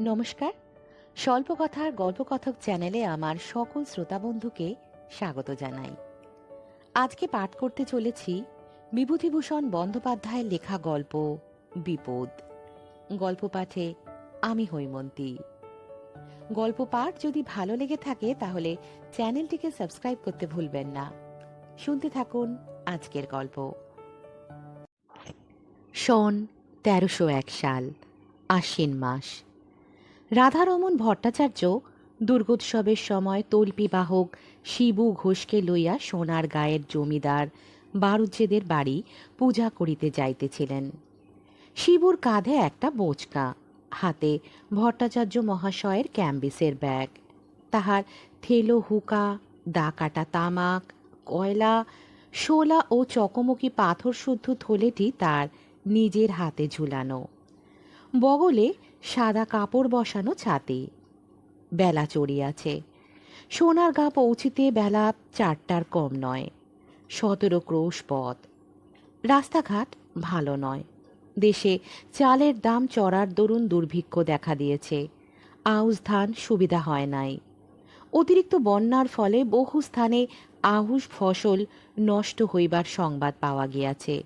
নমস্কার। স্বল্প স্বল্পকথার গল্পকথক চ্যানেলে আমার সকল শ্রোতা বন্ধুকে স্বাগত জানাই। আজকে পাঠ করতে চলেছি বিভূতিভূষণ বন্দ্যোপাধ্যায়ের লেখা গল্প বিপদ। গল্প পাঠে আমি হৈমন্তী। গল্প পাঠ যদি ভালো লেগে থাকে তাহলে চ্যানেলটিকে সাবস্ক্রাইব করতে ভুলবেন না। শুনতে থাকুন আজকের গল্প। সন তেরোশো এক সাল, আশ্বিন মাস। রাধারমন ভট্টাচার্য দুর্গোৎসবের সময় তল্পি বাহক শিবু ঘোষকে লইয়া সোনার গায়ের জমিদার বারুজ্জেদের বাড়ি পূজা করিতে যাইতেছিলেন। শিবুর কাঁধে একটা বোচকা, হাতে ভট্টাচার্য মহাশয়ের ক্যাম্বিসের ব্যাগ। তাহার থেলো হুকা দা কাটা তামাক, কয়লা, শোলা ও চকমকি পাথর শুদ্ধ থলেটি তার নিজের হাতে ঝুলানো। বগলে সাদা কাপড় বসানো ছাতে। বেলা চড়িয়াছে। সোনার গা পৌঁছিতে বেলা চারটার কম নয়। সতেরো ক্রোশ পথ। রাস্তাঘাট ভালো নয়। দেশে চালের দাম চড়ার দরুন দুর্ভিক্ষ দেখা দিয়েছে। আউশ ধান সুবিধা হয় নাই। অতিরিক্ত বন্যার ফলে বহু স্থানে আহুষ ফসল নষ্ট হইবার সংবাদ পাওয়া গিয়াছে।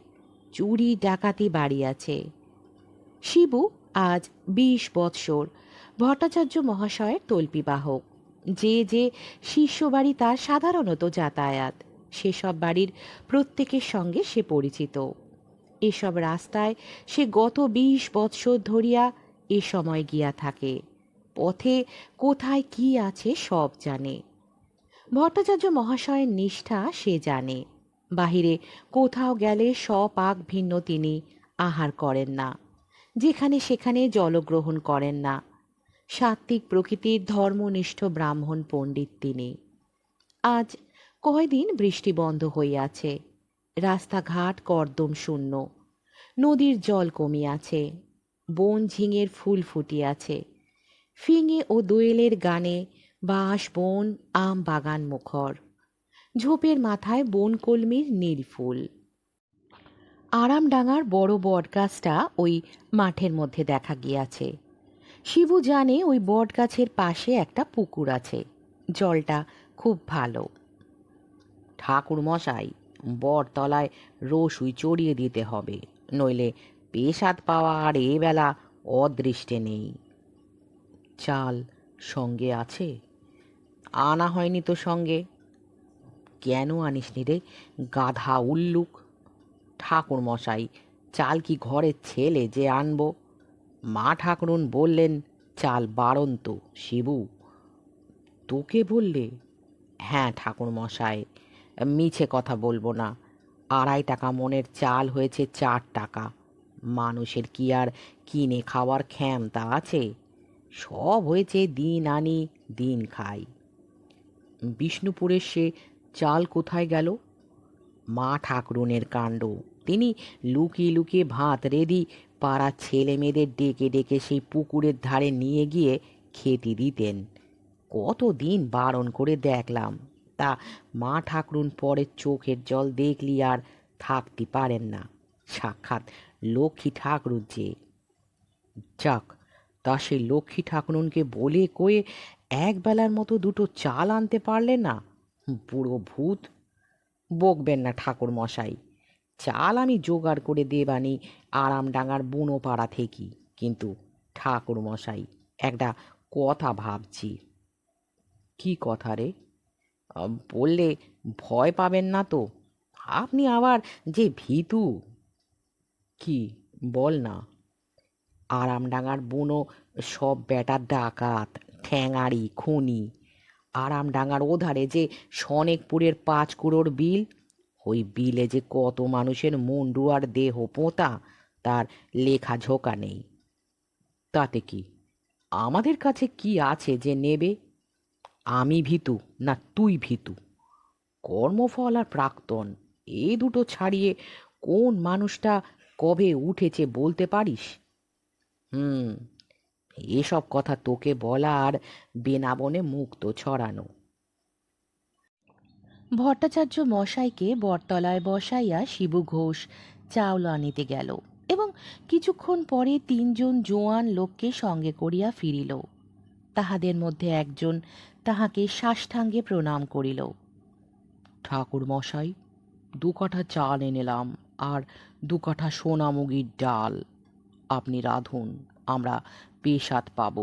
চুরি ডাকাতি বাড়িয়াছে। শিবু আজ বিশ বৎসর। ভট্টাচার্য মহাশয়ের তল্পিবাহক। যে যে শিষ্য বাড়ি তার সাধারণত যাতায়াত। সেসব বাড়ির প্রত্যেকের সঙ্গে সে পরিচিত। এসব রাস্তায় সে গত বিশ বৎসর ধরিয়া এ সময় গিয়া থাকে। পথে কোথায় কি আছে সব জানে। ভট্টাচার্য মহাশয়ের নিষ্ঠা সে জানে। বাহিরে কোথাও গেলে স্বপাক ভিন্ন তিনি, আহার করেন না। যেখানে সেখানে জলগ্রহণ করেন না। সাত্ত্বিক প্রকৃতির ধর্মনিষ্ঠ ব্রাহ্মণ পণ্ডিত তিনি। আজ কয়দিন বৃষ্টি বন্ধ হইয়াছে। রাস্তাঘাট কর্দম শূন্য। নদীর জল কমিয়াছে। বন ঝিঙের ফুল ফুটিয়াছে। ফিঙে ও দোয়েলের গানে বাঁশ, বন, আম বাগান মুখর। ঝোপের মাথায় বন কলমির নীল ফুল। আরামডাঙ্গার বড় বটগাছটা ওই মাঠের মধ্যে দেখা গিয়াছে। শিবু জানে ওই বটগাছের পাশে একটা পুকুর আছে। জলটা খুব ভালো। ঠাকুর মশাই বটতলায় রসুই চড়িয়ে দিতে হবে, নইলে পেশাদ পাওয়া আর এ বেলা অদৃষ্টে নেই। চাল সঙ্গে আছে? আনা হয়নি তো সঙ্গে। কেন আনিসনি রে, গাধা উল্লুক? ঠাকুর মশাই, চাল কি ঘরের ছেলে যে আনব? মা ঠাকুরুন বললেন, চাল বাড়ন্ত, শিবু। তোকে বললে? হ্যাঁ ঠাকুর মশাই, মিছে কথা বলব না। আড়াই টাকা মনের চাল হয়েছে চার টাকা। মানুষের কি আর কিনে খাওয়ার ক্ষমতা আছে? সব হয়েছে দিন আনি, দিন খাই। বিষ্ণুপুরের সে চাল কোথায় গেল? মা ঠাকরুনের কাণ্ড। তিনি লুকিয়ে লুকিয়ে ভাত রেডি পাড়ার ছেলে মেয়েদের ডেকে ডেকে সেই পুকুরের ধারে নিয়ে গিয়ে খেতে দিতেন। কতদিন বারণ করে দেখলাম। তা মা ঠাকরুন পরে চোখের জল দেখলি আর থাকতে পারেন না। সাক্ষাৎ লক্ষ্মী ঠাকুর যে। যাক, তা সে লক্ষ্মী ঠাকুরনকে বলে কয়ে একবেলার মতো দুটো চাল আনতে পারলে না? বুড়ো ভূত। বকবেন না ঠাকুর মশাই চাল আমি জোগাড় করে দেবানি আরামডাঙ্গার বুনো পাড়া থেকে। কিন্তু ঠাকুর মশাই একটা কথা ভাবছি। কি কথা রে? বললে ভয় পাবেন না তো। আপনি আবার যে ভীতু। কি? বল না। আরামডাঙ্গার বুনো সব বেটার ডাকাত ঠ্যাঙাড়ি খুনি। আরামডাঙ্গার ওধারে যে সনেকপুরের পাঁচ কুড়োর বিল ওই বিলে যে কত মানুষের মুন্ডু আর দেহ পোঁতা, তার লেখা ঝোঁকা নেই। তাতে কি? আমাদের কাছে কি আছে যে নেবে? আমি ভীতু না তুই ভীতু? কর্মফল আর প্রাক্তন এই দুটো ছাড়িয়ে কোন মানুষটা কবে উঠেছে বলতে পারিস? হুম, এসব কথা তোকে বলা আর বেনাবনে মুক্ত ছড়ানো। ভট্টাচার্য মশাইকে বটতলায় বসাইয়া শিবু ঘোষ চাউল আনিতে গেল এবং কিছুক্ষণ পরে তিনজন জোয়ান লোককে সঙ্গে করিয়া ফিরিল। তাহাদের মধ্যে একজন তাহাকে সাষ্টাঙ্গে প্রণাম করিল। ঠাকুর মশাই, দু কাঠা চাল এনেলাম আর দু কাঠা সোনামুগির ডাল। আপনি রাঁধুন, আমরা পেশাদ পাব।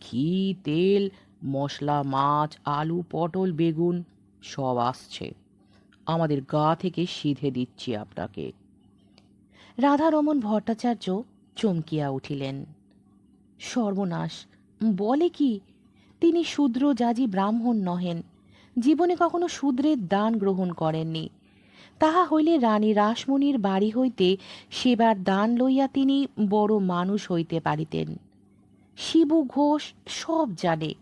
ঘি, তেল, মশলা, মাছ, আলু, পটল, বেগুন সব আসছে। আমাদের গা থেকে সিধে দিচ্ছি আপনাকে। রাধারমণ ভট্টাচার্য চমকিয়া উঠিলেন। সর্বনাশ, বলে কি? তিনি শূদ্র জাজি ব্রাহ্মণ নহেন, জীবনে কখনো শূদ্রের দান গ্রহণ করেননি। তাহা হইলে রানী রাসমণির বাড়ি হইতে সেবার দান লইয়া তিনি বড় মানুষ হইতে পারিতেন। শিবু ঘোষ সব জানে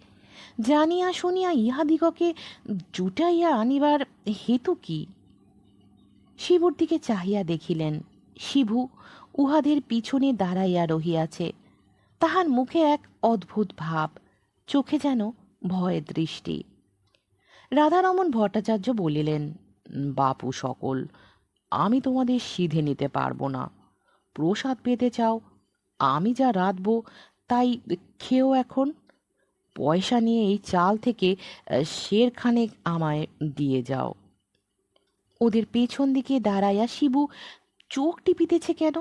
জানিয়া শুনিয়া ইহাদিগকে জুটাইয়া আনিবার হেতু কি? শিবুর দিকে চাহিয়া দেখিলেন, শিবু উহাদের পিছনে দাঁড়াইয়া রহিয়াছে। তাহার মুখে এক অদ্ভুত ভাব, চোখে যেন ভয়ের দৃষ্টি। রাধারমন ভট্টাচার্য বলিলেন, বাপু সকল, আমি তোমাদের সিধে নিতে পারব না। প্রসাদ পেতে চাও, আমি যা রাঁধব, তাই খেও এখন। পয়সা নিয়ে এই চাল থেকে আহ, সেরখানেক আমায় দিয়ে যাও। ওদের পেছন দিকে দাঁড়াইয়া শিবু চোখ টিপিতেছে কেন?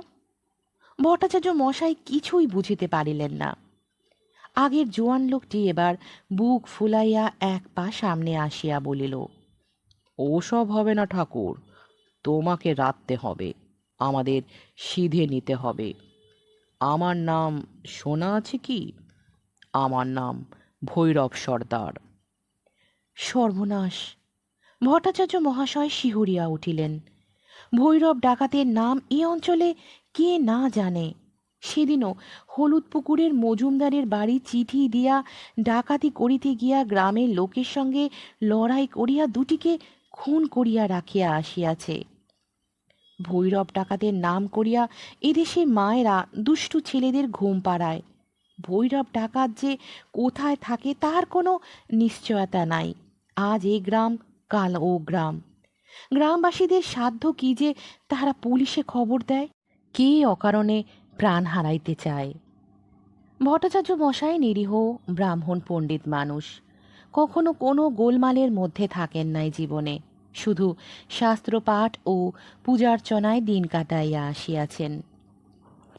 ভট্টাচার্য মশাই কিছুই বুঝিতে পারিলেন না। আগের জোয়ান লোকটি এবার বুক ফুলাইয়া এক পা সামনে আসিয়া বলিল ওসব হবে না ঠাকুর তোমাকে রাঁধতে হবে আমাদের সিধে নিতে হবে। আমার নাম শোনা আছে কি? আমার নাম ভৈরব সর্দার। সর্বনাশ, ভট্টাচার্য মহাশয় শিহরিয়া উঠিলেন। ভৈরব ডাকাতের নাম এ অঞ্চলে কে না জানে। সেদিনও হলুদ পুকুরের মজুমদারের বাড়ি চিঠি দিয়া ডাকাতি করিতে গিয়া গ্রামের লোকের সঙ্গে লড়াই করিয়া দুটিকে খুন করিয়া রাখিয়া আসিয়াছে। ভৈরব ডাকাতের নাম করিয়া এদেশে মায়েরা দুষ্টু ছেলেদের ঘুম পাড়ায়। ভৈরব ডাকাত যে কোথায় থাকে তার কোনো নিশ্চয়তা নাই। আজ এ গ্রাম, কাল ও গ্রাম। গ্রামবাসীদের সাধ্য কি যে তারা পুলিশে খবর দেয়? কে অকারণে প্রাণ হারাইতে চায়? ভট্টাচার্য মশাই নিরীহ, ব্রাহ্মণ পণ্ডিত মানুষ। কখনো কোনো গোলমালের মধ্যে থাকেন নাই জীবনে। শুধু শাস্ত্রপাঠ ও পূজার্চনায় দিন কাটাইয়া আসিয়াছেন।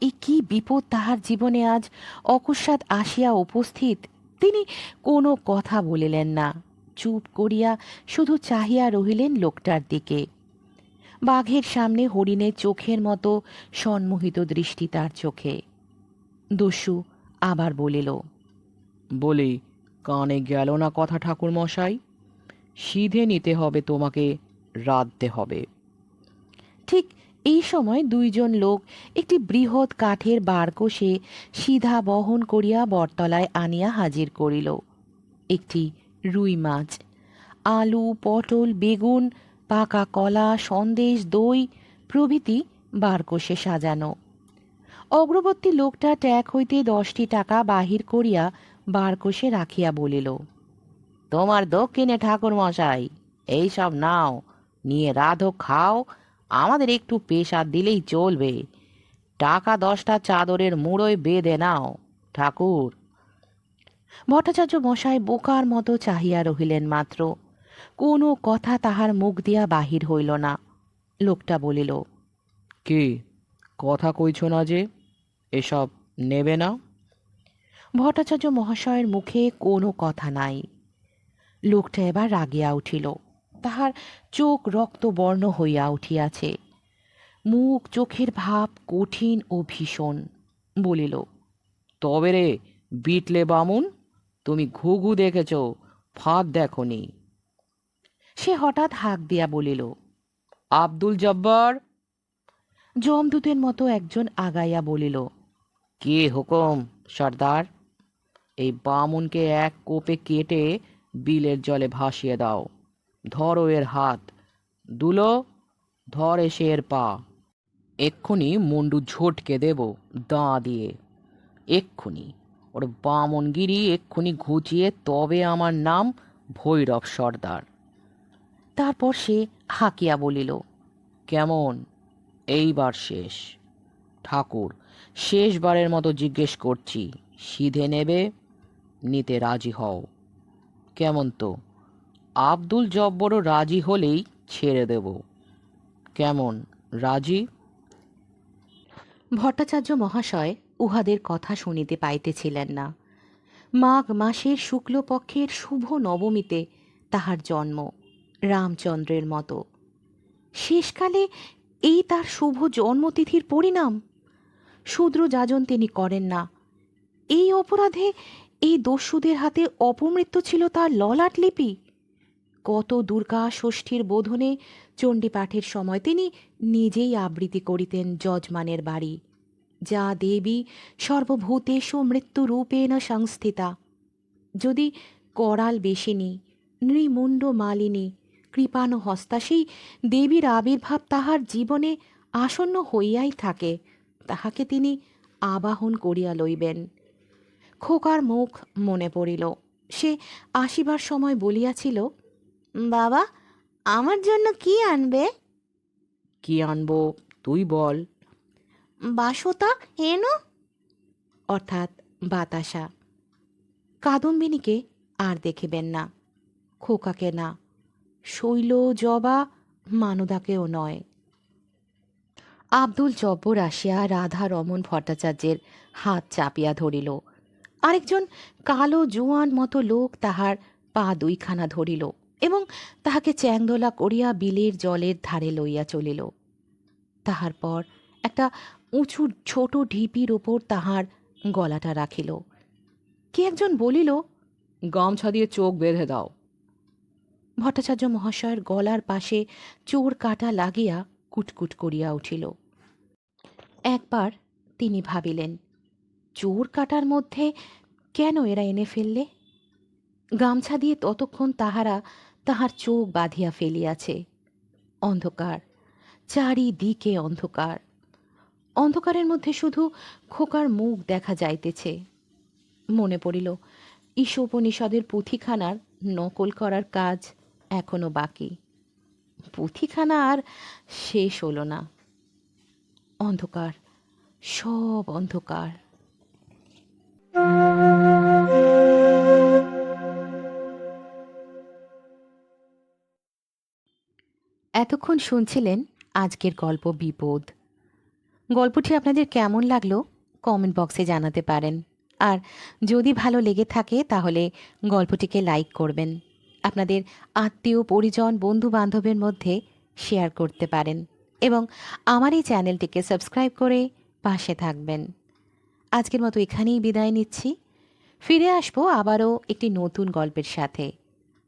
এ কি বিপদ তাহার জীবনে আজ? অকস্মাৎ আসিয়া উপস্থিত তিনি কোনো কথা বলিলেন না। চুপ করিয়া শুধু চাহিয়া রহিলেন লোকটার দিকে। বাঘের সামনে হরিণের চোখের মতো সম্মোহিত দৃষ্টি তার চোখে। দস্যু আবার বলিল বলি কানে গেল না কথা ঠাকুর মশাই সিধে নিতে হবে তোমাকে রাঁধতে হবে। ঠিক এই সময় দুইজন লোক একটি বৃহৎ কাঠের বারকোষে সিধা বহন করিয়া বটতলায় আনিয়া হাজির করিল। একটি রুই মাছ, আলু, পটল, বেগুন, পাকা কলা, সন্দেশ, দই প্রভৃতি বারকোষে সাজানো। অগ্রবর্তী লোকটা ট্যাগ হইতে দশটি টাকা বাহির করিয়া বারকোষে রাখিয়া বলিল, তোমার দক্ষিণে ঠাকুর মশাই এইসব নাও, নিয়ে রাধো, খাও আমাদের একটু পেশা দিলেই চলবে। টাকা দশটা চাদরের মুড়োয় বেঁধে নাও ঠাকুর। ভট্টাচার্য মশাই বোকার মতো চাহিয়া রহিলেন মাত্র। কোনো কথা তাহার মুখ দিয়া বাহির হইল না। লোকটা বলিল কি? কথা কইছ না যে? এসব নেবে না? ভট্টাচার্য মহাশয়ের মুখে কোনো কথা নাই। লোকটা এবার রাগিয়া উঠিল। তাহার চোখ রক্তবর্ণ হইয়া উঠিয়াছে। মুখ চোখের ভাব কঠিন ও ভীষণ। বলিল তবে রে বিটলে বামুন তুমি ঘুঘু দেখেছ ফাঁদ দেখনি। সে হঠাৎ হাঁক দিয়া বলিল আব্দুল জব্বার? জমদূতের মতো একজন আগাইয়া বলিল কে হুকুম সর্দার? এই বামুনকে এক কোপে কেটে বিলের জলে ভাসিয়ে দাও। ধরো এর হাত। দুলো, ধর এসে এর পা। এক্ষুনি মুন্ডু ঝটকে দেব দাঁ দিয়ে। এক্ষুনি, ওর বামনগিরি এক্ষুনি ঘুচিয়ে তবে আমার নাম ভৈরব সর্দার। তারপর সে হাঁকিয়া বলিল, কেমন? এইবার শেষ। ঠাকুর, শেষবারের মতো জিজ্ঞেস করছি। সিধে নেবে, নিতে রাজি হও। কেমন তো? আব্দুল জব্বরও রাজি হলেই ছেড়ে দেব। কেমন, রাজি? ভট্টাচার্য মহাশয় উহাদের কথা শুনিতে পাইতেছিলেন না। মাঘ মাসের শুক্লপক্ষের শুভ নবমীতে তাহার জন্ম রামচন্দ্রের মতো। শেষকালে এই তার শুভ জন্মতিথির পরিণাম? শূদ্র যাজন তিনি করেন না। এই অপরাধে এই দস্যুদের হাতে অপমৃত্যু ছিল তার ললাট লিপি। কত দুর্গা ষষ্ঠীর বোধনে চণ্ডীপাঠের সময় তিনি নিজেই আবৃত্তি করিতেন যজমানের বাড়ি। যা দেবী সর্বভূতেষু মৃত্যুরূপেণ সংস্থিতা। যদি করাল বেশিনী, নৃমুণ্ড মালিনী, কৃপাণ হস্তা, সেই দেবীর আবির্ভাব তাহার জীবনে আসন্ন হইয়াই থাকে, তাহাকে তিনি আবাহন করিয়া লইবেন। খোকার মুখ মনে পড়িল, সে আসিবার সময় বলিয়াছিল বাবা আমার জন্য কি আনবে? কি আনব? তুই বল। বাসতা এনো। অর্থাৎ বাতাসা। কাদম্বিনীকে আর দেখিবেন না খোকাকে না। শৈল জবা মানদাকেও নয়। আব্দুল জব্বর আসিয়া রাধা রমন ভট্টাচার্যের হাত চাপিয়া ধরিল। আরেকজন কালো জোয়ান মতো লোক তাহার পা দুইখানা ধরিল। এবং তাহাকে চ্যাংদোলা করিয়া বিলের জলের ধারে লইয়া চলিল। তাহার পর একটা উঁচু ছোট ঢিপির ওপর তাহার গলাটা রাখিল। কে একজন বলিল, গামছা দিয়ে চোখ বেঁধে দাও। ভট্টাচার্য মহাশয়ের গলার পাশে চোর কাটা লাগিয়া কুটকুট করিয়া উঠিল। একবার তিনি ভাবিলেন, চোর কাটার মধ্যে কেন এরা এনে ফেললে? গামছা দিয়ে ততক্ষণ তাহারা তাহার চোখ বাঁধিয়া ফেলিয়াছে। অন্ধকার, চারিদিকে অন্ধকার। অন্ধকারের মধ্যে শুধু খোকার মুখ দেখা যাইতেছে। মনে পড়িল ঈশোপনিষদের পুঁথিখানার নকল করার কাজ এখনও বাকি। পুঁথিখানা আর শেষ হলো না। অন্ধকার, সব অন্ধকার। এতক্ষণ শুনছিলেন আজকের গল্প বিপদ। গল্পটি আপনাদের কেমন লাগল কমেন্ট বক্সে জানাতে পারেন। আর যদি ভালো লেগে থাকে তাহলে গল্পটিকে লাইক করবেন। আপনাদের আত্মীয়, পরিজন বন্ধু বান্ধবের মধ্যে শেয়ার করতে পারেন এবং আমার এই চ্যানেলটিকে সাবস্ক্রাইব করে পাশে থাকবেন। আজকের মতো এখানেই বিদায় নিচ্ছি। ফিরে আসব আবারও একটি নতুন গল্পের সাথে।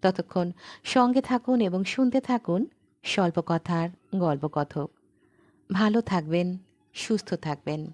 ততক্ষণ সঙ্গে থাকুন এবং শুনতে থাকুন স্বল্প কথার গল্পকথক। ভালো থাকবেন সুস্থ থাকবেন।